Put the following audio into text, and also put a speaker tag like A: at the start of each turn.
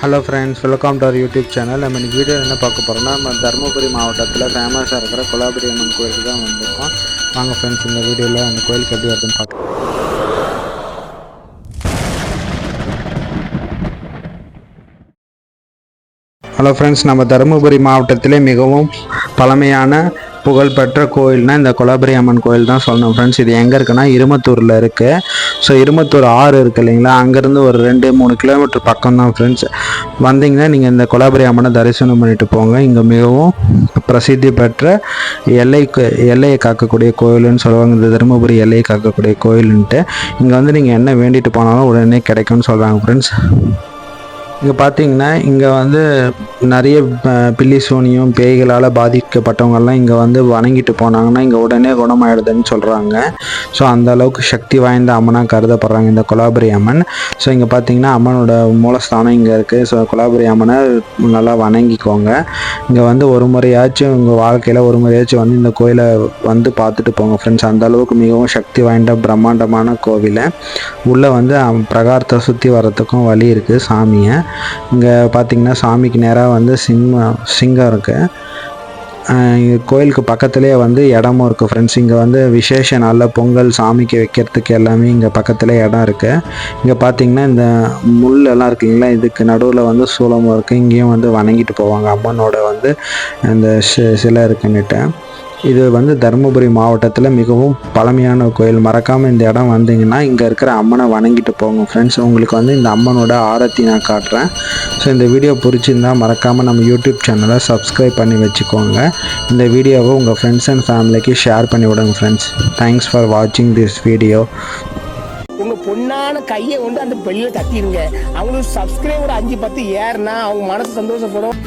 A: Hello friends welcome to our YouTube channel நம்ம இன்னைக்கு video என்ன பார்க்க போகிறோம்னா நம்ம தருமபுரி மாவட்டத்தில் ஃபேமஸாக இருக்கிற குலாபுரி அம்மன் கோயிலுக்கு தான் வந்திருக்கோம். வாங்க ஃப்ரெண்ட்ஸ் இந்த வீடியோவில் அந்த கோயிலுக்கு எப்படி வருதுன்னு பார்க்கலாம். ஹலோ ஃப்ரெண்ட்ஸ் நம்ம தருமபுரி மாவட்டத்திலே மிகவும் பழமையான புகழ்பெற்ற கோயில்னா இந்த கொலாபரி அம்மன் கோயில் தான் சொல்லணும் ஃப்ரெண்ட்ஸ் இது எங்கே இருக்குன்னா இருமத்தூரில் இருக்குது ஸோ இருமத்தூர் ஆறு இருக்குது இல்லைங்களா? அங்கேருந்து ஒரு ரெண்டு மூணு கிலோமீட்டர் பக்கம் தான் ஃப்ரெண்ட்ஸ் வந்தீங்கன்னா நீங்கள் இந்த கொலாபுரி அம்மனை தரிசனம் பண்ணிட்டு போங்க. இங்கே மிகவும் பிரசித்தி பெற்ற எல்லை எல்லையை காக்கக்கூடிய கோயில்னு சொல்லுவாங்க. இந்த தருமபுரி எல்லையை காக்கக்கூடிய கோயிலுன்ட்டு. இங்கே வந்து நீங்கள் என்ன வேண்டிட்டு போனாலும் உடனே கிடைக்கும்னு சொல்கிறாங்க ஃப்ரெண்ட்ஸ் இங்கே பார்த்தீங்கன்னா இங்கே வந்து நிறைய பில்லி சூனியம் பேய்களால் பாதிக்கப்பட்டவங்கெல்லாம் இங்கே வந்து வணங்கிட்டு போனாங்கன்னா இங்கே உடனே குணமாயிடுதுன்னு சொல்கிறாங்க ஸோ அந்த அளவுக்கு சக்தி வாய்ந்த அம்மனாக கருதப்படுறாங்க இந்த குலாபுரி அம்மன். ஸோ இங்கே பார்த்தீங்கன்னா அம்மனோட மூலஸ்தானம் இங்கே இருக்குது ஸோ குலாபுரி அம்மனை நல்லா வணங்கிக்கோங்க. இங்கே வந்து ஒரு முறையாச்சும் உங்கள் வாழ்க்கையில் ஒரு முறையாச்சும் வந்து இந்த கோயிலை வந்து பார்த்துட்டு போங்க ஃப்ரெண்ட்ஸ் அந்த அளவுக்கு மிகவும் சக்தி வாய்ந்த பிரம்மாண்டமான கோவிலை. உள்ளே வந்து பிரகாரத்தை சுற்றி வர்றதுக்கும் வழி இருக்குது சாமியை. இங்கே பார்த்தீங்கன்னா சாமிக்கு நேராக வந்து சிங்கம் சிங்கம் இருக்குது கோயிலுக்கு பக்கத்துலேயே வந்து இடமும் இருக்குது ஃப்ரெண்ட்ஸ் இங்கே வந்து விசேஷ நாளில் பொங்கல் சாமிக்கு வைக்கிறதுக்கு எல்லாமே இங்கே பக்கத்துலேயே இடம் இருக்குது இங்கே பார்த்தீங்கன்னா இந்த முள்ளெல்லாம் இருக்குங்களா இதுக்கு நடுவில் வந்து சூளமும் இருக்குது இங்கேயும் வந்து வணங்கிட்டு போவாங்க. அம்மனோட வந்து அந்த சிலை இருக்குன்னுட்டு. இது வந்து தருமபுரி மாவட்டத்தில் மிகவும் பழமையான கோயில். மறக்காமல் இந்த இடம் வந்தீங்கன்னா இங்கே இருக்கிற அம்மனை வணங்கிட்டு போங்க ஃப்ரெண்ட்ஸ் உங்களுக்கு வந்து இந்த அம்மனோட ஆரத்தி நான் காட்டுறேன். ஸோ இந்த வீடியோ பிடிச்சிருந்தால் மறக்காமல் நம்ம யூடியூப் சேனலை சப்ஸ்கிரைப் பண்ணி வச்சுக்கோங்க. இந்த வீடியோவை உங்கள் ஃப்ரெண்ட்ஸ் அண்ட் ஃபேமிலிக்கு ஷேர் பண்ணி விடுங்க ஃப்ரெண்ட்ஸ் தேங்க்ஸ் ஃபார் வாட்சிங் திஸ் வீடியோ
B: உங்க பொண்ணான கையை கொண்டு அந்த பெல்லில் தட்டிடுங்க அவங்களுக்கு சப்ஸ்கிரைபர் அஞ்சு பத்து ஏறுனா அவங்க மனசு சந்தோஷப்படும்.